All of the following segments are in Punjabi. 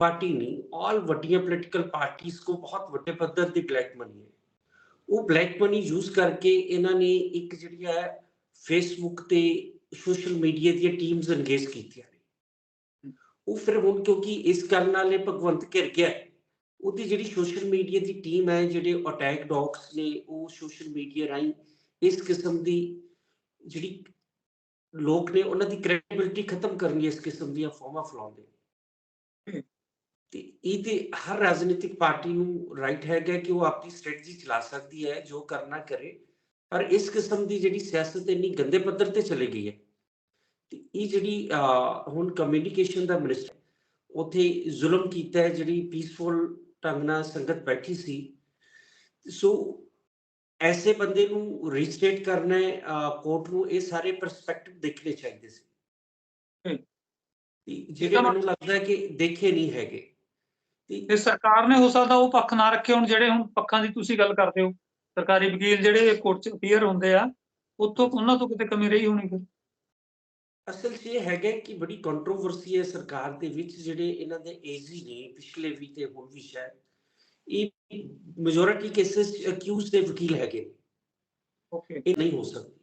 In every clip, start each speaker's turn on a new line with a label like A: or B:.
A: ਪਾਰਟੀ ਨਹੀਂ ਆਲ ਵੱਡੀਆਂ ਪੋਲੀਟੀਕਲ ਪਾਰਟੀਆਂ ਕੋ ਬਹੁਤ ਵੱਡੇ ਪੱਧਰ ਦੀ ਬਲੈਕ ਮਨੀ ਹੈ। ਉਹ ਬਲੈਕ ਮਨੀ ਯੂਜ਼ ਕਰਕੇ ਇਹਨਾਂ ਨੇ ਇੱਕ ਜਿਹੜੀ ਹੈ ਫੇਸਬੁੱਕ ਤੇ ਸੋਸ਼ਲ ਮੀਡੀਆ ਦੀਆਂ ਟੀਮਸ ਇੰਗੇਜ ਕੀਤੀਆਂ ਨੇ। ਉਹ ਫਿਰ ਹੁਣ ਕਿਉਂਕਿ ਇਸ ਗੱਲ ਨਾਲ ਇਹ ਭਗਵੰਤ ਘਿਰ ਗਿਆ ਉਹਦੀ ਜਿਹੜੀ ਸੋਸ਼ਲ ਮੀਡੀਆ ਦੀ ਟੀਮ ਹੈ, ਜਿਹੜੇ ਅਟੈਕ ਡੌਗਸ ਨੇ, ਉਹ ਸੋਸ਼ਲ ਮੀਡੀਆ ਰਾਹੀਂ ਇਸ ਕਿਸਮ ਦੀ ਜਿਹੜੀ ਲੋਕ ਨੇ, ਉਹਨਾਂ ਦੀ ਕ੍ਰੈਡੀਬਿਲਟੀ ਖਤਮ ਕਰਨੀ ਇਸ ਕਿਸਮ ਦੀਆਂ ਫੋਰਮਾਂ ਫਲਾਉਂਦੇ ਨੇ। ਤੇ ਇਹ ਤੇ ਹਰ ਰਾਜਨੀਤਿਕ ਪਾਰਟੀ ਨੂੰ ਰਾਈਟ ਹੈਗਾ ਕਿ ਉਹ ਆਪਣੀ ਸਟ੍ਰੈਟਜੀ ਚਲਾ ਸਕਦੀ ਹੈ ਜੋ ਕਰਨਾ ਕਰੇ। ਪਰ ਇਸ ਕਿਸਮ ਦੀ ਜਿਹੜੀ ਸਿਆਸਤ ਇੰਨੀ ਗੰਦੇ ਪੱਧਰ ਤੇ ਚਲੀ ਗਈ ਹੈ। ਤੇ ਇਹ ਜਿਹੜੀ ਹੁਣ ਕਮਿਊਨੀਕੇਸ਼ਨ ਦਾ ਮਿਨਿਸਟਰ ਉਥੇ ਜ਼ੁਲਮ ਕੀਤਾ ਹੈ ਜਿਹੜੀ ਪੀਸਫੁਲ ਢੰਗ ਨਾਲ ਸੰਗਤ ਬੈਠੀ ਸੀ। ਸੋ ਐਸੇ ਬੰਦੇ ਨੂੰ ਰੀਸਟੇਟ ਕਰਨਾ ਹੈ ਕੋਰਟ ਨੂੰ ਇਹ ਸਾਰੇ ਪਰਸਪੈਕਟਿਵ ਦੇਖਣੇ ਚਾਹੀਦੇ ਸੀ। ਤੇ ਜਿਹੜੇ ਮੈਨੂੰ ਲੱਗਦਾ ਕਿ ਦੇਖੇ ਨਹੀਂ ਹੈਗੇ। ਤੇ
B: ਸਰਕਾਰ ਨੇ ਹੋ ਸਕਦਾ ਉਹ ਪੱਖ ਨਾ ਰੱਖੇ ਹੁਣ ਜਿਹੜੇ ਹੁਣ ਪੱਖਾਂ ਦੀ ਤੁਸੀਂ ਗੱਲ ਕਰਦੇ ਹੋ। ਸਰਕਾਰੀ ਵਕੀਲ ਜਿਹੜੇ ਕੋਰਟ 'ਚ ਅਪੀਅਰ ਹੁੰਦੇ ਆ ਉੱਥੋਂ ਉਹਨਾਂ ਤੋਂ ਕਿਤੇ ਕਮੀ ਰਹੀ ਹੋਣੀ ਫਿਰ?
A: ਅਸਲ 'ਚ ਇਹ ਹੈਗਾ ਕਿ ਬੜੀ ਕੰਟਰੋਵਰਸੀ ਹੈ ਸਰਕਾਰ ਦੇ ਵਿੱਚ ਜਿਹੜੇ ਇਹਨਾਂ ਦੇ ਏਜੀ ਨੇ ਪਿਛਲੇ ਵੀ ਤੇ ਹੁਣ ਵੀ ਸ਼ਾਇਦ। ਇਹ ਮੈਜੋਰਿਟੀ ਕੇਸਸ ਅਕਿਊਜ਼ ਦੇ ਵਕੀਲ ਹੈਗੇ
B: ਓਕੇ
A: ਇਹ ਨਹੀਂ ਹੋ ਸਕਦੀ।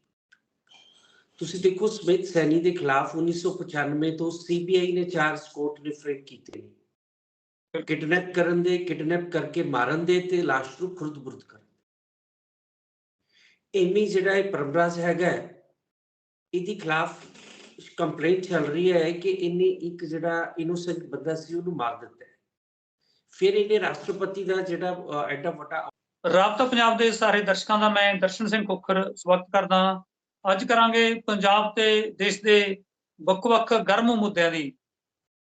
A: ਤੁਸੀਂ ਦੇਖੋ ਸਮਿਥ ਸੈਣੀ ਦੇ ਖਿਲਾਫ 1995 ਤੋਂ ਸੀਬੀਆਈ ਨੇ ਚਾਰਜ ਕੋਰਟ ਨੇ ਫਰੇਮ ਕੀਤੇ ਨੇ। ਕਿਡਨੈਪ ਕਰਨ ਦੇ, ਕਿਡਨੈਪ ਕਰਕੇ ਮਾਰਨ ਦੇ ਤੇ ਲਾਸ਼ ਨੂੰ ਖੁਰਦ-ਬੁਰਦ ਕਰਨ ਇੰਨੀ ਜਿਹੜਾ ਇਹ ਪਰਮਰਾਜ ਹੈਗਾ ਇਹਦੀ ਖਿਲਾਫ ਕੰਪਲੇਂਟ ਚੱਲ ਰਹੀ ਹੈ ਕਿ ਇਹਨੇ ਇੱਕ ਜਿਹੜਾ ਇਨੋਸੈਂਟ ਬੰਦਾ ਸੀ, ਉਹਨੂੰ ਮਾਰ ਦਿੱਤਾ ਹੈ। ਫਿਰ ਇਹਨੇ ਰਾਸ਼ਟਰਪਤੀ ਦਾ ਜਿਹੜਾ ਐਡਾ ਵੱਡਾ
B: ਰਾਬਤਾ ਪੰਜਾਬ ਦੇ ਸਾਰੇ ਦਰਸ਼ਕਾਂ ਦਾ ਮੈਂ ਦਰਸ਼ਨ ਸਿੰਘ ਖੋਖਰ ਸਵਾਗਤ ਕਰਦਾ ਹਾਂ। ਅੱਜ ਕਰਾਂਗੇ ਪੰਜਾਬ ਤੇ ਦੇਸ਼ ਦੇ ਵੱਖ-ਵੱਖ ਗਰਮ ਮੁੱਦਿਆਂ ਦੀ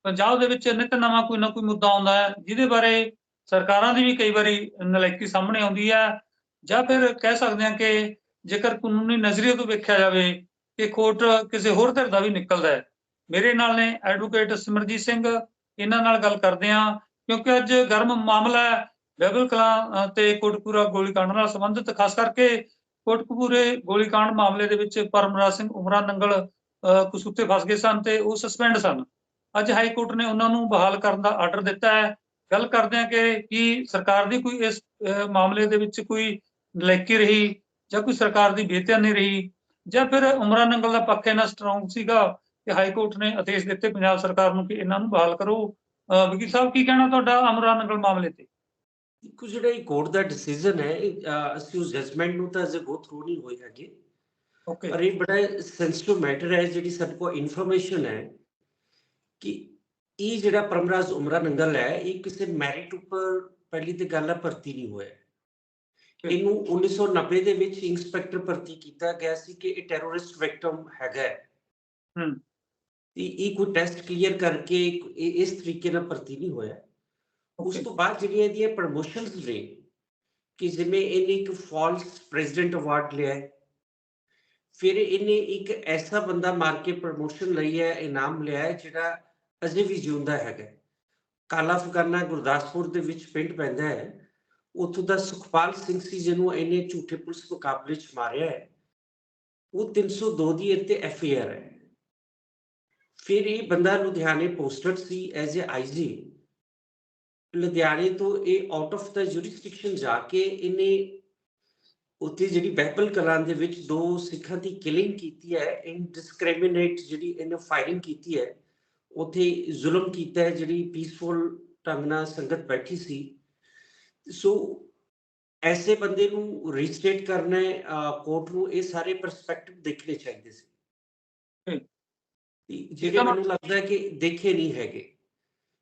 B: ਪੰਜਾਬ ਦੇ ਵਿੱਚ ਨਿਤ ਨਵਾਂ ਕੋਈ ਨਾ ਕੋਈ ਮੁੱਦਾ ਆਉਂਦਾ ਹੈ, ਜਿਹਦੇ ਬਾਰੇ ਸਰਕਾਰਾਂ ਦੀ ਵੀ ਕਈ ਵਾਰੀ ਨਲਾਇਕੀ ਸਾਹਮਣੇ ਆਉਂਦੀ ਹੈ, ਜਾਂ ਫਿਰ ਕਹਿ ਸਕਦੇ ਹਾਂ ਕਿ ਜੇਕਰ ਕਾਨੂੰਨੀ ਨਜ਼ਰੀਏ ਤੋਂ ਵੇਖਿਆ ਜਾਵੇ ਕਿ ਕੋਰਟ ਕਿਸੇ ਹੋਰ ਧਿਰ ਦਾ ਵੀ ਨਿਕਲਦਾ ਹੈ। ਮੇਰੇ ਨਾਲ ਨੇ ਐਡਵੋਕੇਟ ਸਿਮਰਜੀਤ ਸਿੰਘ, ਇਹਨਾਂ ਨਾਲ ਗੱਲ ਕਰਦੇ ਹਾਂ, ਕਿਉਂਕਿ ਅੱਜ ਗਰਮ ਮਾਮਲਾ ਹੈ ਬੈਬਲ ਕਲਾਂ ਤੇ ਕੋਟਕਪੂਰਾ ਗੋਲੀकांड ਨਾਲ ਸੰਬੰਧਿਤ, ਖਾਸ ਕਰਕੇ ਕੋਟਕਪੂਰੇ ਗੋਲੀकांड ਮਾਮਲੇ ਦੇ ਵਿੱਚ ਪਰਮਰਾਜ ਸਿੰਘ ਉਮਰਾ ਨੰਗਲ ਕੁਸੂਤੇ ਫਸ ਗਏ ਸਨ ਤੇ ਉਹ ਸਸਪੈਂਡ ਸਨ। ਅੱਜ ਹਾਈ ਕੋਰਟ ਨੇ ਉਹਨਾਂ ਨੂੰ ਬਹਾਲ ਕਰਨ ਦਾ ਆਰਡਰ ਦਿੱਤਾ ਹੈ। ਗੱਲ ਕਰਦੇ ਹਾਂ ਕਿ ਕੀ ਸਰਕਾਰ ਦੀ ਕੋਈ ਇਸ ਮਾਮਲੇ ਦੇ ਵਿੱਚ ਕੋਈ ਨਲਾਇਕੀ ਰਹੀ ਜਾਂ ਕੋਈ ਸਰਕਾਰ ਦੀ ਬੇਧਿਆਨੀ ਰਹੀ ਜਾਂ ਫਿਰ ਉਮਰਾ ਨੰਗਲ ਦਾ ਪੱਖ ਇਹਨਾਂ ਸਟਰੋਂਗ ਸੀਗਾ ਕਿ ਹਾਈ ਕੋਰਟ ਨੇ ਆਦੇਸ਼ ਦਿੱਤੇ ਪੰਜਾਬ ਸਰਕਾਰ ਨੂੰ ਕਿ ਇਹਨਾਂ ਨੂੰ ਬਹਾਲ ਕਰੋ। ਵਕੀਲ ਸਾਹਿਬ ਕੀ ਕਹਿਣਾ ਤੁਹਾਡਾ ਉਮਰਾ ਨੰਗਲ ਮਾਮਲੇ ਤੇ?
A: ਦੇਖੋ ਜਿਹੜਾ ਇਹ ਕੋਰਟ ਦਾ ਡਿਸੀਜਨ ਹੈ ਅਸੀਂ ਉਸ ਜਜਮੈਂਟ ਨੂੰ ਤਾਂ ਅਜੇ ਗੋ ਥਰੂ ਨਹੀਂ ਹੋਏ ਹੈਗੇ।
B: ਓਕੇ
A: ਪਰ ਇਹ ਬੜਾ ਸੈਂਸਿਟਿਵ ਮੈਟਰ ਹੈ ਜਿਹੜੀ ਸਾਡੇ ਕੋਲ ਇਨਫੋਰਮੇਸ਼ਨ ਹੈ ਕਿ ਇਹ ਜਿਹੜਾ ਪਰਮਰਾਜ ਉਮਰਾ ਨੰਗਲ ਹੈ ਇਹ ਕਿਸੇ ਮੈਰਿਟ ਉੱਪਰ ਪਹਿਲੀ ਤੇ ਗੱਲ ਹੈ ਭਰਤੀ ਨਹੀਂ ਹੋਇਆ ਇਹਨੂੰ 1990 ਦੇ ਵਿੱਚ ਇੰਸਪੈਕਟਰ ਭਰਤੀ ਕੀਤਾ ਗਿਆ ਸੀ ਕਿ ਇਹ ਟੈਰਰਿਸਟ ਵਿਕਟਮ ਹੈਗਾ ਹੈ। ਇਹ ਕੋਈ ਟੈਸਟ ਕਲੀਅਰ ਕਰਕੇ ਇਸ ਤਰੀਕੇ ਨਾਲ ਭਰਤੀ ਨਹੀਂ ਹੋਇਆ ਉਸ. ਤੋਂ ਬਾਅਦ ਜਿਹੜੀਆਂ ਇਹਦੀਆਂ ਪ੍ਰਮੋਸ਼ਨਸ ਨੇ ਕਿ ਜਿਵੇਂ ਇਹਨੇ ਇੱਕ ਫਾਲਸ ਪ੍ਰੈਜ਼ੀਡੈਂਟ ਅਵਾਰਡ ਲਿਆ ਫਿਰ ਇਹਨੇ ਇੱਕ ਐਸਾ ਬੰਦਾ ਮਾਰ ਕੇ ਪ੍ਰਮੋਸ਼ਨ ਲਈ ਹੈ ਇਨਾਮ ਲਿਆ ਹੈ ਜਿਹੜਾ ਅਜੇ ਵੀ ਜਿਉਂਦਾ ਹੈਗਾ ਕਾਲਾ ਫਗਾਨਾ ਗੁਰਦਾਸਪੁਰ ਦੇ ਵਿੱਚ ਪਿੰਡ ਪੈਂਦਾ ਹੈ। ਉੱਥੋਂ ਦਾ ਸੁਖਪਾਲ ਸਿੰਘ ਸੀ ਜਿਹਨੂੰ ਇਹਨੇ ਝੂਠੇ ਪੁਲਿਸ ਮੁਕਾਬਲੇ 'ਚ ਮਾਰਿਆ ਹੈ। ਉਹ 302 ਦੀ ਇਹ ਤੇ ਹੈ। ਫਿਰ ਇਹ ਬੰਦਾ ਲੁਧਿਆਣੇ ਪੋਸਟਡ ਸੀ ਐਜ਼ ਅ ਆਈਜੀ ਲੁਧਿਆਣੇ ਤੋਂ ਇਹ ਆਊਟ ਆਫ ਦਾ ਜੁਰਿਸਡਿਕਸ਼ਨ ਜਾ ਕੇ ਇਹਨੇ ਉੱਥੇ ਜਿਹੜੀ ਬਹਿਬਲ ਕਲਾਂ ਦੇ ਵਿੱਚ ਦੋ ਸਿੱਖਾਂ ਦੀ ਕਿਲਿੰਗ ਕੀਤੀ ਹੈ। ਇਨਡਿਸਕ੍ਰਿਮੀਨੇਟ ਜਿਹੜੀ ਇਹਨੇ ਫਾਇਰਿੰਗ ਕੀਤੀ ਹੈ। ਉੱਥੇ ਜ਼ੁਲਮ ਕੀਤਾ ਹੈ ਜਿਹੜੀ ਪੀਸਫੁਲ ਢੰਗ ਨਾਲ ਸੰਗਤ ਬੈਠੀ ਸੀ। ਸੋ ਐਸੇ ਬੰਦੇ ਨੂੰ ਰੀਸਟੇਟ ਕਰਨਾ ਹੈ ਕੋਰਟ ਨੂੰ ਇਹ ਸਾਰੇ ਪਰਸਪੈਕਟਿਵ ਦੇਖਣੇ ਚਾਹੀਦੇ ਸੀ। ਜਿਹੜੇ ਮੈਨੂੰ ਲੱਗਦਾ ਕਿ ਦੇਖੇ ਨਹੀਂ ਹੈਗੇ।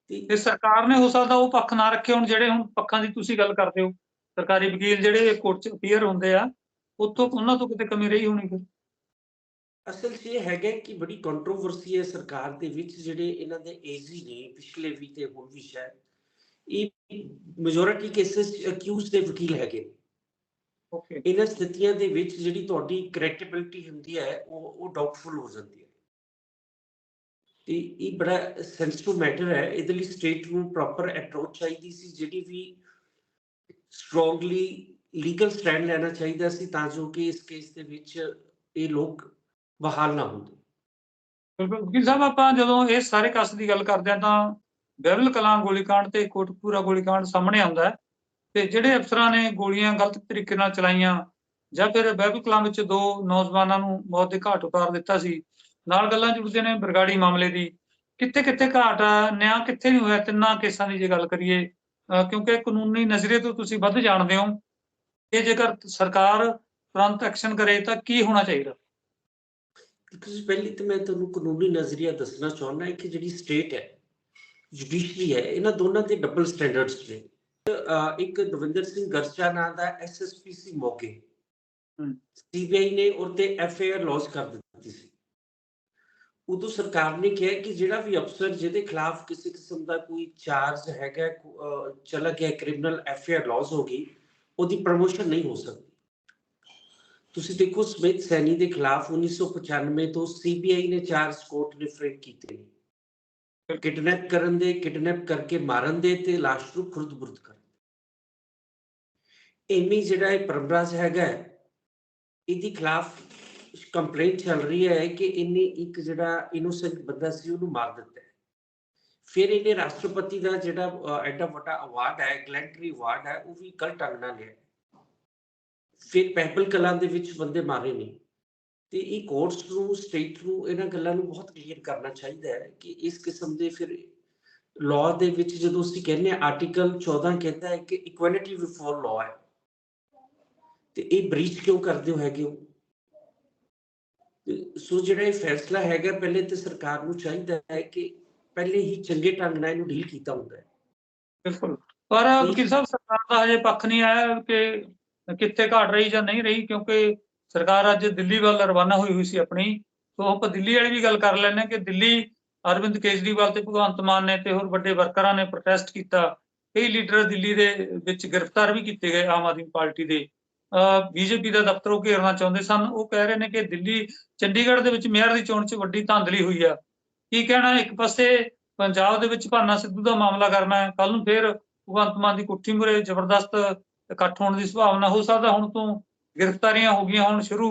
A: ਤੇ
B: ਤੇ ਸਰਕਾਰ ਨੇ ਹੋ ਸਕਦਾ ਉਹ ਪੱਖ ਨਾ ਰੱਖੇ ਹੁਣ ਜਿਹੜੇ ਹੁਣ ਪੱਖਾਂ ਦੀ ਤੁਸੀਂ ਗੱਲ ਕਰਦੇ ਹੋ। ਸਰਕਾਰੀ ਵਕੀਲ ਜਿਹੜੇ ਕੋਰਟ 'ਚ ਅਪੀਅਰ ਹੁੰਦੇ ਆ ਉੱਥੋਂ ਉਹਨਾਂ ਤੋਂ ਕਿਤੇ ਕਮੀ ਰਹੀ ਹੋਣੀ ਫਿਰ?
A: ਅਸਲ 'ਚ ਇਹ ਹੈਗਾ ਕਿ ਬੜੀ ਕੰਟਰੋਵਰਸੀ ਹੈ ਸਰਕਾਰ ਦੇ ਵਿੱਚ ਜਿਹੜੇ ਇਹਨਾਂ ਦੇ ਏਜੀ ਨੇ ਪਿਛਲੇ ਵੀ ਤੇ ਹੁਣ ਵੀ ਸ਼ਾਇਦ ਇਹ ਮੈਜੋਰਿਟੀ ਕੇਸਸ ਅਕਿਊਜ਼ ਦੇ ਵਕੀਲ ਹੈਗੇ ਨੇ।
B: ਓਕੇ
A: ਇਹਨਾਂ ਸਥਿਤੀਆਂ ਦੇ ਵਿੱਚ ਜਿਹੜੀ ਤੁਹਾਡੀ ਕ੍ਰੈਡੀਬਿਲਿਟੀ ਹੁੰਦੀ ਹੈ ਉਹ ਉਹ ਡਾਊਟਫੁਲ ਹੋ ਜਾਂਦੀ ਹੈ। ਤੇ ਇਹ ਬੜਾ ਸੈਂਸਿਟਿਵ ਮੈਟਰ ਹੈ। ਇਹਦੇ ਲਈ ਸਟੇਟ ਨੂੰ ਪ੍ਰੋਪਰ ਅਪਰੋਚ ਚਾਹੀਦੀ ਸੀ ਜਿਹੜੀ ਵੀ ਸਟਰੋਂਗਲੀ ਲੀਗਲ ਸਟੈਂਡ ਲੈਣਾ ਚਾਹੀਦਾ ਸੀ ਤਾਂ ਜੋ ਕਿ ਇਸ ਕੇਸ ਦੇ ਵਿੱਚ ਇਹ ਲੋਕ ਬਹਾਲ ਨਾ ਹੁੰਦੀ।
B: ਬਿਲਕੁਲ, ਵਕੀਲ ਸਾਹਿਬ, ਆਪਾਂ ਜਦੋਂ ਇਹ ਸਾਰੇ ਕਸ ਦੀ ਗੱਲ ਕਰਦੇ ਆ ਤਾਂ ਬਹਿਰਲ ਕਲਾਂ ਗੋਲੀकांड ਤੇ ਕੋਟਪੂਰਾ ਗੋਲੀकांड ਸਾਹਮਣੇ ਆਉਂਦਾ ਹੈ ਤੇ ਜਿਹੜੇ ਅਫਸਰਾਂ ਨੇ ਗੋਲੀਆਂ ਗਲਤ ਤਰੀਕੇ ਨਾਲ ਚਲਾਈਆਂ ਜਾਂ ਫਿਰ ਬਹਿਰਲ ਕਲਾਂ ਵਿੱਚ ਦੋ ਨੌਜਵਾਨਾਂ ਨੂੰ ਮੌਤ ਦੇ ਘਾਟ ਉਤਾਰ ਦਿੱਤਾ ਸੀ, ਨਾਲ ਗੱਲਾਂ ਜੁੜਦੇ ਨੇ ਬਰਗਾੜੀ ਮਾਮਲੇ ਦੀ। ਕਿੱਥੇ ਕਿੱਥੇ ਘਾਟ ਆ, ਨਿਆਂ ਕਿੱਥੇ ਨਹੀਂ ਹੋਇਆ, ਤਿੰਨਾਂ ਕੇਸਾਂ ਦੀ ਜੇ ਗੱਲ ਕਰੀਏ ਕਿਉਂਕਿ ਕਾਨੂੰਨੀ ਨਜ਼ਰੀਏ ਤੋਂ ਤੁਸੀਂ ਵੱਧ ਜਾਣਦੇ ਹੋ। ਕਿ ਜੇਕਰ ਸਰਕਾਰ ਤੁਰੰਤ ਐਕਸ਼ਨ ਕਰੇ ਤਾਂ ਕੀ ਹੋਣਾ ਚਾਹੀਦਾ?
A: ਤੁਸੀਂ ਪਹਿਲੀ ਤੇ ਮੈਂ ਤੁਹਾਨੂੰ ਕਾਨੂੰਨੀ ਨਜ਼ਰੀਆ ਦੱਸਣਾ ਚਾਹੁੰਦਾ ਕਿ ਜਿਹੜੀ ਸਟੇਟ ਹੈ ਜੁਡੀਸ਼ਰੀ ਹੈ ਇਹਨਾਂ ਦੋਨਾਂ ਦੇ ਡਬਲ ਸਟੈਂਡਰਡਸ ਨੇ। ਇੱਕ ਦਵਿੰਦਰ ਸਿੰਘ ਗਰਚਾ ਨਾਂ ਦਾ ਐਸਐਸਪੀਸੀ ਮੋਗੇ
B: ਹਮ।
A: ਸੀਬੀਆਈ ਨੇ ਉਹਦੇ ਤੇ ਐਫਆਈਆਰ ਲੌਂਚ ਕਰ ਦਿੱਤੀ ਸੀ। ਉਦੋਂ ਸਰਕਾਰ ਨੇ ਕਿਹਾ ਕਿ ਜਿਹੜਾ ਵੀ ਅਫਸਰ ਜਿਹਦੇ ਖਿਲਾਫ ਕਿਸੇ ਕਿਸਮ ਦਾ ਕੋਈ ਚਾਰਜ ਹੈਗਾ ਚਲਾ ਗਿਆ ਕ੍ਰਿਮੀਨਲ ਐਫਆਈਆਰ ਲੌਂਚ ਹੋ ਗਈ ਉਹਦੀ ਪ੍ਰਮੋਸ਼ਨ ਨਹੀਂ ਹੋ ਸਕਦੀ। ਤੁਸੀਂ ਦੇਖੋ ਸਮਿਤ ਸੈਣੀ ਦੇ ਖਿਲਾਫ 1995 ਤੋਂ ਸੀਬੀਆਈ ਨੇ ਚਾਰਜ ਕੋਰਟ ਨੇ ਫਰੇਮ ਕੀਤੇ ਨੇ। ਕਿਡਨੈਪ ਕਰਨ ਦੇ ਕਿਡਨੈਪ ਕਰਕੇ ਮਾਰਨ ਦੇ ਤੇ ਲਾਸ਼ ਨੂੰ ਖੁਰਦ-ਬੁਰਦ ਕਰਨ ਦੇ। ਜਿਹੜਾ ਇਹ ਪਰਮਰਾਜ ਹੈਗਾ ਹੈ, ਇਹਦੀ ਖਿਲਾਫ ਕੰਪਲੇਂਟ ਚੱਲ ਰਹੀ ਹੈ ਕਿ ਇਹਨੇ ਇੱਕ ਜਿਹੜਾ ਇਨੋਸੈਂਟ ਬੰਦਾ ਸੀ ਉਹਨੂੰ ਮਾਰ ਦਿੱਤਾ ਹੈ। ਫਿਰ ਇਹਨੇ ਰਾਸ਼ਟਰਪਤੀ ਦਾ ਜਿਹੜਾ ਐਡਾ ਵੱਡਾ ਅਵਾਰਡ ਹੈ ਗਲੈਂਟਰੀ ਅਵਾਰਡ ਹੈ ਉਹ ਵੀ ਗਲਤ ਢੰਗ ਨਾਲ ਲਿਆ ਫਿਰ ਪੈਬਲ ਕਲਾਂ ਦੇ ਵਿੱਚ ਬੰਦੇ ਮਾਰੇ ਨੇ ਤੇ ਇਹ ਕੋਰਟਸ ਨੂੰ ਸਟੇਟ ਨੂੰ ਇਹਨਾਂ ਗੱਲਾਂ ਨੂੰ ਬਹੁਤ ਕਲੀਅਰ ਕਰਨਾ ਚਾਹੀਦਾ ਹੈ ਕਿ ਇਸ ਕਿਸਮ ਦੇ ਫਿਰ ਲਾਅ ਦੇ ਵਿੱਚ ਜਦੋਂ ਅਸੀਂ ਕਹਿੰਦੇ ਆ ਆਰਟੀਕਲ 14 ਕਹਿੰਦਾ ਹੈ ਕਿ ਇਕੁਐਲਿਟੀ ਬਿਫੋਰ ਲਾਅ ਹੈ। ਤੇ ਇਹ ਬ੍ਰੀਚ ਕਿਉਂ ਕਰਦੇ ਹੋ ਹੈਗੇ ਹੋ? ਸੋ ਜਿਹੜਾ ਇਹ ਫੈਸਲਾ ਹੈਗਾ ਪਹਿਲੇ ਤੇ ਸਰਕਾਰ ਨੂੰ ਚਾਹੀਦਾ ਹੈ ਕਿ ਪਹਿਲੇ ਹੀ ਚੰਗੇ ਢੰਗ ਨਾਲ ਇਹਨੂੰ ਡੀਲ ਕੀਤਾ ਹੁੰਦਾ ਹੈ।
B: ਬਿਲਕੁਲ। ਪਰ ਵਕੀਲ ਸਾਹਿਬ ਸਰਕਾਰ ਦਾ ਹਜੇ ਪੱਖ ਨਹੀਂ ਆਇਆ ਕਿ ਕਿੱਥੇ ਘਾਟ ਰਹੀ ਜਾਂ ਨਹੀਂ ਰਹੀ, ਕਿਉਂਕਿ ਸਰਕਾਰ ਅੱਜ ਦਿੱਲੀ ਵੱਲ ਰਵਾਨਾ ਹੋਈ ਹੋਈ ਸੀ ਆਪਣੀ ਤੋਂ ਆਪਾਂ ਦਿੱਲੀ ਵਾਲੀ ਵੀ ਗੱਲ ਕਰ ਲੈਂਦੇ ਹਾਂ ਕਿ ਦਿੱਲੀ ਅਰਵਿੰਦ ਕੇਜਰੀਵਾਲ ਤੇ ਭਗਵੰਤ ਮਾਨ ਨੇ ਤੇ ਹੋਰ ਵੱਡੇ ਵਰਕਰਾਂ ਨੇ ਪ੍ਰੋਟੈਸਟ ਕੀਤਾ। ਕਈ ਲੀਡਰ ਦਿੱਲੀ ਦੇ ਵਿੱਚ ਗ੍ਰਿਫਤਾਰ ਵੀ ਕੀਤੇ ਗਏ ਆਮ ਆਦਮੀ ਪਾਰਟੀ ਦੇ। ਬੀਜੇਪੀ ਦਾ ਦਫ਼ਤਰ ਉਹ ਘੇਰਨਾ ਚਾਹੁੰਦੇ ਸਨ। ਉਹ ਕਹਿ ਰਹੇ ਨੇ ਕਿ ਦਿੱਲੀ ਚੰਡੀਗੜ੍ਹ ਦੇ ਵਿੱਚ ਮੇਅਰ ਦੀ ਚੋਣ 'ਚ ਵੱਡੀ ਧਾਂਦਲੀ ਹੋਈ ਆ। ਕੀ ਕਹਿਣਾ? ਇੱਕ ਪਾਸੇ ਪੰਜਾਬ ਦੇ ਵਿੱਚ ਭਾਨਾ ਸਿੱਧੂ ਦਾ ਮਾਮਲਾ ਕਰਨਾ ਹੈ। ਕੱਲ ਨੂੰ ਫੇਰ ਭਗਵੰਤ ਮਾਨ ਦੀ ਕੁੱਠੀ ਮੁਰੇ ਜ਼ਬਰਦਸਤ ਇਕੱਠ ਹੋਣ ਦੀ ਸੰਭਾਵਨਾ ਹੋ ਸਕਦਾ ਹੁਣ ਤੋਂ ਗ੍ਰਿਫਤਾਰੀਆਂ ਹੋ ਗਈਆਂ ਹੁਣ ਸ਼ੁਰੂ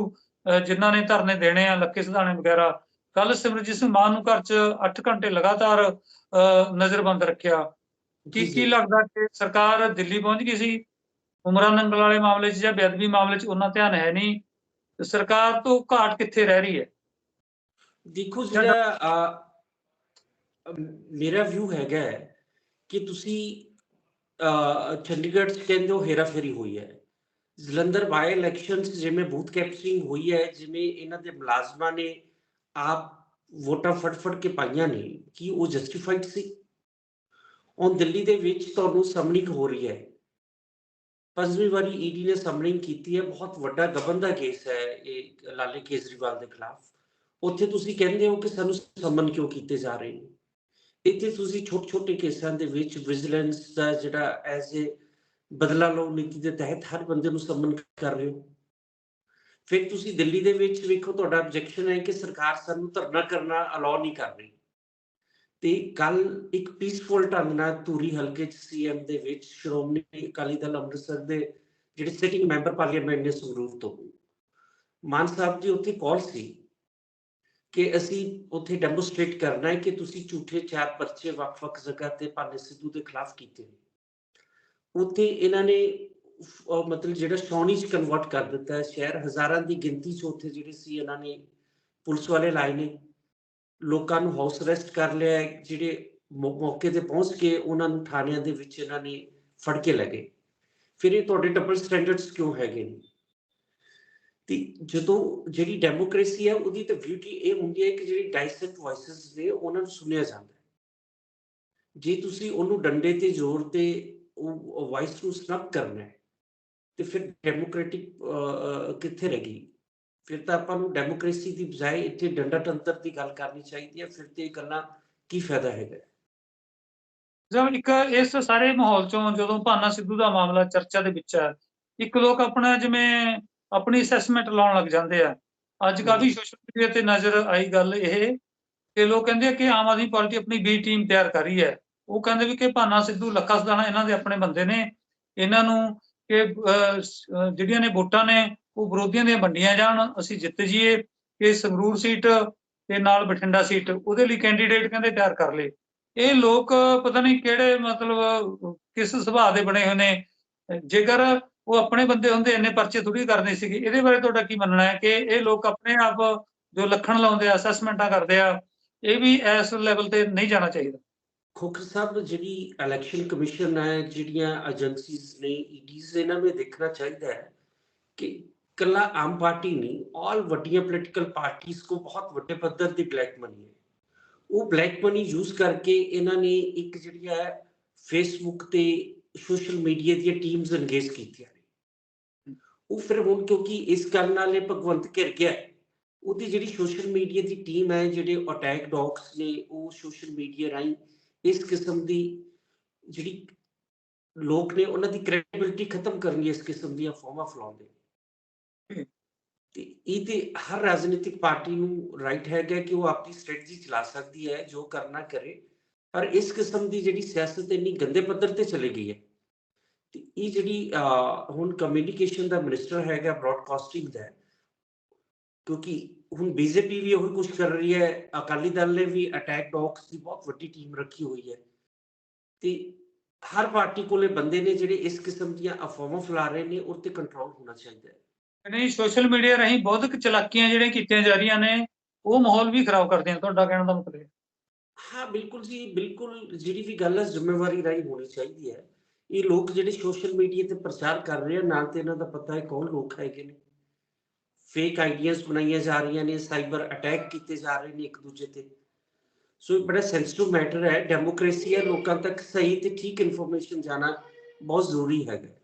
B: ਜਿਨ੍ਹਾਂ ਨੇ ਧਰਨੇ ਦੇਣੇ ਆ ਲੱਕੇ ਸਿਧਾਣੇ ਵਗੈਰਾ। ਕੱਲ ਸਿਮਰਜੀਤ ਸਿੰਘ ਮਾਨ ਨੂੰ ਘਰ 'ਚ 8 ਘੰਟੇ ਲਗਾਤਾਰ ਨਜ਼ਰਬੰਦ ਰੱਖਿਆ। ਕੀ ਕੀ। ਲੱਗਦਾ ਕਿ ਸਰਕਾਰ ਦਿੱਲੀ ਪਹੁੰਚ ਗਈ ਸੀ? ਉਮਰਾਂ ਨੰਗਲ ਵਾਲੇ ਮਾਮਲੇ 'ਚ ਜਾਂ ਬੇਅਦਬੀ ਮਾਮਲੇ 'ਚ ਉਹਨਾਂ ਧਿਆਨ ਹੈ ਨਹੀਂ? ਸਰਕਾਰ ਤੋਂ ਘਾਟ ਕਿੱਥੇ ਰਹਿ ਰਹੀ ਹੈ?
A: ਦੇਖੋ ਜਿਹੜਾ ਮੇਰਾ ਵਿਊ ਹੈਗਾ ਹੈ ਕਿ ਤੁਸੀਂ ਚੰਡੀਗੜ੍ਹ ਚ ਕਹਿੰਦੇ ਹੋ ਹੇਰਾਫੇਰੀ ਹੋਈ ਹੈ। ਜਲੰਧਰ ਬਾਈ ਇਲੈਕਸ਼ਨਸ ਜਿਵੇਂ ਬੂਥ ਕੈਪਚਰਿੰਗ ਹੋਈ ਹੈ, ਜਿਵੇਂ ਇਹਨਾਂ ਦੇ ਮੁਲਾਜ਼ਮਾਂ ਨੇ ਆਪ ਵੋਟਾਂ ਫੜ ਕੇ ਪਾਈਆਂ ਨੇ, ਕੀ ਉਹ ਜਸਟੀਫਾਈਡ ਸੀ? ਹੁਣ ਦਿੱਲੀ ਦੇ ਵਿੱਚ ਤੁਹਾਨੂੰ ਸਮਨਿੰਗ ਹੋ ਰਹੀ ਹੈ। ਪੰਜਵੀਂ ਵਾਰੀ ਈਡੀ ਨੇ ਸਮਨਿੰਗ ਕੀਤੀ ਹੈ, ਬਹੁਤ ਵੱਡਾ ਗਬਨ ਦਾ ਕੇਸ ਹੈ ਇਹ ਲਾਲੇ ਕੇਜਰੀਵਾਲ ਦੇ ਖਿਲਾਫ। ਉੱਥੇ ਤੁਸੀਂ ਕਹਿੰਦੇ ਹੋ ਕਿ ਸਾਨੂੰ ਸਮਨ ਕਿਉਂ ਕੀਤੇ ਜਾ ਰਹੇ ਨੇ? ਇੱਥੇ ਤੁਸੀਂ ਛੋਟੇ ਛੋਟੇ ਕੇਸਾਂ ਦੇ ਵਿੱਚ ਵਿਜੀਲੈਂਸ ਦਾ ਜਿਹੜਾ ਐਜ਼ ਏ ਬਦਲਾ ਲਓ, ਨੀਤੀ ਦੇ ਤਹਿਤ ਹਰ ਬੰਦੇ ਨੂੰ ਸਮਨ ਕਰ ਰਹੇ ਹੋ। ਫਿਰ ਤੁਸੀਂ ਦਿੱਲੀ ਦੇ ਵਿੱਚ ਵੇਖੋ, ਤੁਹਾਡਾ ਆਬਜੈਕਸ਼ਨ ਹੈ ਕਿ ਸਰਕਾਰ ਸਾਨੂੰ ਧਰਨਾ ਕਰਨਾ ਅਲਾਉ ਨਹੀਂ ਕਰ ਰਹੀ। ਤੇ ਕੱਲ ਇੱਕ ਪੀਸਫੁਲ ਢੰਗ ਨਾਲ ਧੂਰੀ ਹਲਕੇ ਚ ਸੀਐਮ ਦੇ ਵਿੱਚ ਸ਼੍ਰੋਮਣੀ ਅਕਾਲੀ ਦਲ ਅੰਮ੍ਰਿਤਸਰ ਦੇ ਜਿਹੜੇ ਸਿਟਿੰਗ ਮੈਂਬਰ ਪਾਰਲੀਮੈਂਟ ਨੇ ਸੰਗਰੂਰ ਤੋਂ। ਮਾਨ ਸਾਹਿਬ ਦੀ ਉੱਥੇ ਕਾਲ ਸੀ। ਕਿ ਅਸੀਂ ਉੱਥੇ ਡੈਮੋਸਟ੍ਰੇਟ ਕਰਨਾ ਹੈ ਕਿ ਤੁਸੀਂ ਝੂਠੇ ਚਾਰ ਪਰਚੇ ਵੱਖ-ਵੱਖ ਜਗ੍ਹਾ ਤੇ ਭਾਨੇ ਸਿੱਧੂ ਦੇ ਖਿਲਾਫ ਕੀਤੇ ਨੇ। ਉੱਥੇ ਇਹਨਾਂ ਨੇ ਮਤਲਬ ਜਿਹੜਾ ਸ਼ੌਣੀ ਚ ਕਨਵਰਟ ਕਰ ਦਿੱਤਾ ਹੈ, ਸ਼ਹਿਰ ਹਜ਼ਾਰਾਂ ਦੀ ਗਿਣਤੀ ਚ ਉੱਥੇ ਜਿਹੜੇ ਸੀ ਇਹਨਾਂ ਨੇ ਪੁਲਿਸ ਵਾਲੇ ਲਾਏ ਨੇ। ਲੋਕਾਂ ਨੂੰ ਹਾਊਸ ਅਰੈਸਟ ਕਰ ਲਿਆ ਜਿਹੜੇ ਮੌਕੇ ਤੇ ਪਹੁੰਚ ਕੇ ਉਹਨਾਂ ਨੂੰ ਥਾਣਿਆਂ ਦੇ ਵਿੱਚ ਇਹਨਾਂ ਨੇ ਫੜ ਕੇ ਲੈ ਗਏ। ਫਿਰ ਇਹ ਤੁਹਾਡੇ ਡਬਲ ਸਟੈਂਡਰਡਸ ਕਿਉਂ ਹੈਗੇ ਨੇ? ਤੇ ਜਦੋਂ ਜਿਹੜੀ ਡੈਮੋਕ੍ਰੇਸੀ ਹੈ, ਉਹਦੀ ਤਾਂ ਬਿਊਟੀ ਇਹ ਹੁੰਦੀ ਹੈ ਕਿ ਜਿਹੜੀ ਡਾਈਸੈਂਟ ਵੌਇਸਸ ਨੇ, ਉਹਨਾਂ ਨੂੰ ਸੁਣਿਆ ਜਾਂਦਾ ਹੈ। ਜੇ ਤੁਸੀਂ ਉਹਨੂੰ ਡੰਡੇ ਤੇ, ਜ਼ੋਰ ਤੇ ਉਹ ਵੌਇਸ ਨੂੰ ਸਨਪ ਕਰਨਾ ਹੈ, ਤੇ ਫਿਰ ਡੈਮੋਕ੍ਰੈਟਿਕ ਕਿੱਥੇ ਰਹਿ ਫਿਰ ਤਾਂ ਆਪਾਂ ਨੂੰ ਡੈਮੋਕ੍ਰੇਸੀ ਦੀ ਬਜਾਏ ਇੱਥੇ ਡੰਡਾ ਤੰਤਰ ਦੀ ਗੱਲ ਕਰਨੀ ਚਾਹੀਦੀ ਹੈ, ਫਿਰ ਤੇ ਗੱਲਾਂ ਕੀ ਫਾਇਦਾ ਹੈਗਾ?
B: ਜਦ ਇੱਕ ਇਸ ਸਾਰੇ ਮਾਹੌਲ ਚੋਂ ਜਦੋਂ ਭਾਨਾ ਸਿੱਧੂ ਦਾ ਮਾਮਲਾ ਚਰਚਾ ਦੇ ਵਿੱਚ ਹੈ ਇੱਕ ਲੋਕ ਆਪਣਾ ਜਿਵੇਂ ਆਪਣੀ ਅਸੈਸਮੈਂਟ ਲਾਉਣ ਲੱਗ ਜਾਂਦੇ ਆ। ਅੱਜ ਕਾਫੀ ਸੋਸ਼ਲ ਮੀਡੀਆ ਤੇ ਨਜ਼ਰ ਆਈ ਗੱਲ ਇਹ ਕਿ ਲੋਕ ਕਹਿੰਦੇ ਆ ਕਿ ਆਮ ਆਦਮੀ ਪਾਰਟੀ ਆਪਣੀ ਬੀ ਟੀਮ ਤਿਆਰ ਕਰ ਰਹੀ ਹੈ। ਉਹ ਕਹਿੰਦੇ ਵੀ ਕਿ ਭਾਨਾ ਸਿੱਧੂ ਲੱਖਾ ਸਦਾਣਾ ਇਹਨਾਂ ਦੇ ਆਪਣੇ ਬੰਦੇ ਨੇ। ਇਹਨਾਂ ਨੂੰ ਕਿ ਜਿਹੜੀਆਂ ਨੇ ਵੋਟਾਂ ਨੇ ਉਹ ਵਿਰੋਧੀਆਂ ਦੀਆਂ ਵੰਡੀਆਂ ਜਾਣ ਅਸੀਂ ਜਿੱਤ ਜੀਏ ਕਿ ਸੰਗਰੂਰ ਸੀਟ ਤੇ ਨਾਲ ਬਠਿੰਡਾ ਸੀਟ ਉਹਦੇ ਲਈ ਕੈਂਡੀਡੇਟ ਕਹਿੰਦੇ ਤਿਆਰ ਕਰ ਲਏ। ਇਹ ਲੋਕ ਪਤਾ ਨਹੀਂ ਕਿਹੜੇ ਮਤਲਬ ਕਿਸ ਸੁਭਾਅ ਦੇ ਬਣੇ ਹੋਏ ਨੇ। ਜੇਕਰ ਉਹ ਆਪਣੇ ਬੰਦੇ ਹੁੰਦੇ ਇੰਨੇ ਪਰਚੇ ਥੋੜੀ ਕਰਨੇ ਸੀਗੇ। ਇਹਦੇ ਬਾਰੇ ਤੁਹਾਡਾ ਕੀ ਮੰਨਣਾ ਹੈ ਕਿ ਇਹ ਲੋਕ ਆਪਣੇ ਆਪ ਜੋ ਲੱਖਣ ਲਾਉਂਦੇ ਆ ਅਸੈਸਮੈਂਟਾਂ ਕਰਦੇ ਆ, ਇਹ ਵੀ ਇਸ ਲੈਵਲ ਤੇ ਨਹੀਂ ਜਾਣਾ ਚਾਹੀਦਾ?
A: ਖੋਖਰ ਸਾਹਿਬ, ਜਿਹੜੀ ਇਲੈਕਸ਼ਨ ਕਮਿਸ਼ਨ ਹੈ, ਜਿਹੜੀਆਂ ਏਜੰਸੀਜ਼ ਨੇ ਈਡੀਜ਼ ਇਹਨਾਂ ਨੂੰ ਇਹ ਦੇਖਣਾ ਚਾਹੀਦਾ ਹੈ ਕਿ ਕੱਲਾ ਆਮ ਪਾਰਟੀ ਨਹੀਂ ਆਲ ਵੱਡੀਆਂ ਪੋਲੀਟੀਕਲ ਪਾਰਟੀਆਂ ਕੋ ਬਹੁਤ ਵੱਡੇ ਪੱਧਰ ਦੀ ਬਲੈਕ ਮਨੀ ਹੈ। ਉਹ ਬਲੈਕ ਮਨੀ ਯੂਜ਼ ਕਰਕੇ ਇਹਨਾਂ ਨੇ ਇੱਕ ਜਿਹੜੀ ਹੈ ਫੇਸਬੁੱਕ ਤੇ ਸੋਸ਼ਲ ਮੀਡੀਆ ਦੀਆਂ ਟੀਮਸ ਇੰਗੇਜ ਕੀਤੀਆਂ। ਉਹ ਫਿਰ ਹੁਣ ਕਿਉਂਕਿ ਇਸ ਗੱਲ ਨਾਲ ਇਹ ਭਗਵੰਤ ਘਿਰ ਗਿਆ ਉਹਦੀ ਜਿਹੜੀ ਸੋਸ਼ਲ ਮੀਡੀਆ ਦੀ ਟੀਮ ਹੈ ਜਿਹੜੇ ਅਟੈਕ ਡੌਗਸ ਨੇ ਉਹ ਸੋਸ਼ਲ ਮੀਡੀਆ ਰਾਹੀਂ ਇਸ ਕਿਸਮ ਦੀ ਜਿਹੜੀ ਲੋਕ ਨੇ ਉਹਨਾਂ ਦੀ ਕ੍ਰੈਡੀਬਿਲਿਟੀ ਖਤਮ ਕਰਨੀ ਇਸ ਕਿਸਮ ਦੀਆਂ ਫੋਰਮਾਂ ਫਲਾਉਂਦੇ ਤੇ ਇਹ ਤੇ ਹਰ ਰਾਜਨੀਤਿਕ ਪਾਰਟੀ ਨੂੰ ਰਾਈਟ ਹੈਗਾ ਕਿ ਉਹ ਆਪਣੀ ਸਟ੍ਰੈਟਜੀ ਚਲਾ ਸਕਦੀ ਹੈ ਜੋ ਕਰਨਾ ਕਰੇ। ਪਰ ਇਸ ਕਿਸਮ ਦੀ ਜਿਹੜੀ ਸਿਆਸਤ ਇੰਨੀ ਗੰਦੇ ਪੱਧਰ ਤੇ ਚਲੀ ਗਈ ਹੈ ਇਹ ਜਿਹੜੀ ਹੁਣ ਕਮਿਊਨੀਕੇਸ਼ਨ ਦਾ ਮਿਨਿਸਟਰ ਹੈਗਾ ਬ੍ਰੌਡਕਾਸਟਿੰਗ ਦਾ ਕਿਉਂਕਿ ਹੁਣ ਬੀਜੇਪੀ ਵੀ ਉਹੀ ਕੁਝ ਕਰ ਰਹੀ ਹੈ ਅਕਾਲੀ ਦਲ ਨੇ ਵੀ ਅਟੈਕ ਡੌਗਸ ਦੀ ਬਹੁਤ ਵੱਡੀ ਟੀਮ ਰੱਖੀ ਹੋਈ ਹੈ। ਤੇ ਹਰ ਪਾਰਟੀ ਕੋਲੇ ਬੰਦੇ ਨੇ ਜਿਹੜੇ ਇਸ ਕਿਸਮ ਦੀਆਂ ਅਫਵਾਹਾਂ ਫੈਲਾ ਰਹੇ ਨੇ ਉਹ ਤੇ ਕੰਟਰੋਲ ਹੋਣਾ ਚਾਹੀਦਾ ਹੈ।
B: ਨਹੀਂ ਸੋਸ਼ਲ ਮੀਡੀਆ ਰਾਹੀਂ ਬਹੁਤਕ ਚਲਾਕੀਆਂ ਜਿਹੜੀਆਂ ਕੀਤੀਆਂ ਜਾ ਰਹੀਆਂ ਨੇ ਉਹ ਮਾਹੌਲ ਵੀ ਖਰਾਬ ਕਰਦੀਆਂ ਤੁਹਾਡਾ ਕਹਿਣ ਦਾ ਮਤਲਬ ਹੈ।
A: ਹਾਂ ਬਿਲਕੁਲ ਜੀ ਬਿਲਕੁਲ ਜਿਹੜੀ ਵੀ ਗੱਲ ਹੈ ਜ਼ਿੰਮੇਵਾਰੀ ਰਾਹੀਂ ਹੋਣੀ ਚਾਹੀਦੀ ਹੈ। ਇਹ ਲੋਕ ਜਿਹੜੇ ਸੋਸ਼ਲ ਮੀਡੀਆ ਤੇ ਪ੍ਰਚਾਰ ਕਰ ਰਹੇ ਆ, ਨਾਲ ਤੇ ਇਹਨਾਂ ਦਾ ਪਤਾ ਹੈ ਕੌਣ ਲੋਕ ਹੈਗੇ ਨੇ। ਫੇਕ ਆਈਡੀਆਜ਼ ਬਣਾਈਆਂ ਜਾ ਰਹੀਆਂ ਨੇ ਸਾਈਬਰ ਅਟੈਕ ਕੀਤੇ ਜਾ ਰਹੇ ਨੇ ਇੱਕ ਦੂਜੇ ਤੇ। ਸੋ ਇਹ ਬੜਾ ਸੈਂਸਿਟਿਵ ਮੈਟਰ ਹੈ। ਡੈਮੋਕ੍ਰੇਸੀ ਹੈ, ਲੋਕਾਂ ਤੱਕ ਸਹੀ ਤੇ ਠੀਕ ਇਨਫੋਰਮੇਸ਼ਨ ਜਾਣਾ ਬਹੁਤ ਜ਼ਰੂਰੀ ਹੈਗਾ।